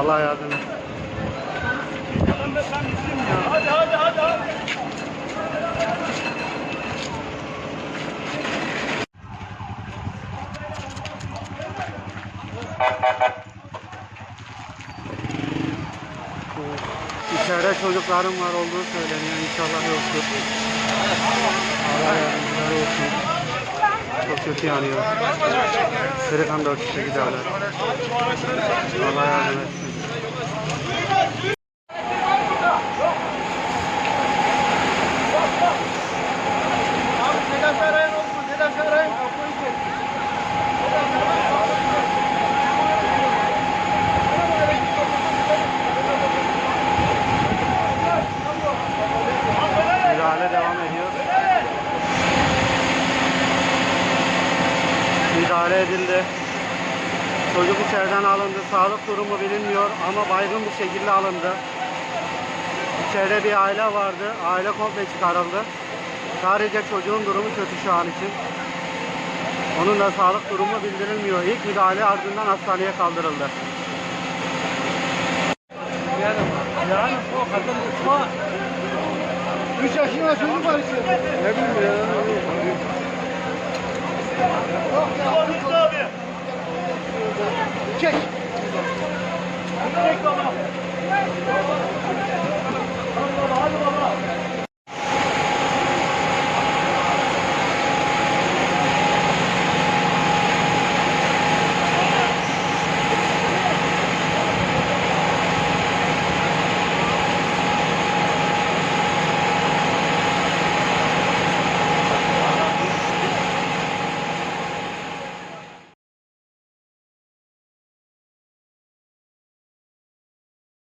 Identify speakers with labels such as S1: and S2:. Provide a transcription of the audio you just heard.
S1: Allah yardım
S2: hadi.
S1: İçeride çocuklarım var olduğu söyleniyor. İnşallah yoktur. Allah yardımcıları olsun. Çok kötü yanıyor. Kırıkan da ötüşe giderler. Allah yardım etsin. Müdahale edildi. Çocuk içeriden alındı. Sağlık durumu bilinmiyor ama baygın bir şekilde alındı. İçeride bir aile vardı. Aile komple çıkarıldı. Sadece çocuğun durumu kötü şu an için. Onun da sağlık durumu bildirilmiyor. İlk müdahale ardından hastaneye kaldırıldı.
S2: Yani o kadın uçma. 3 yaşında çocuk var içeride. Ne bileyim ya. Çek. Çek baba.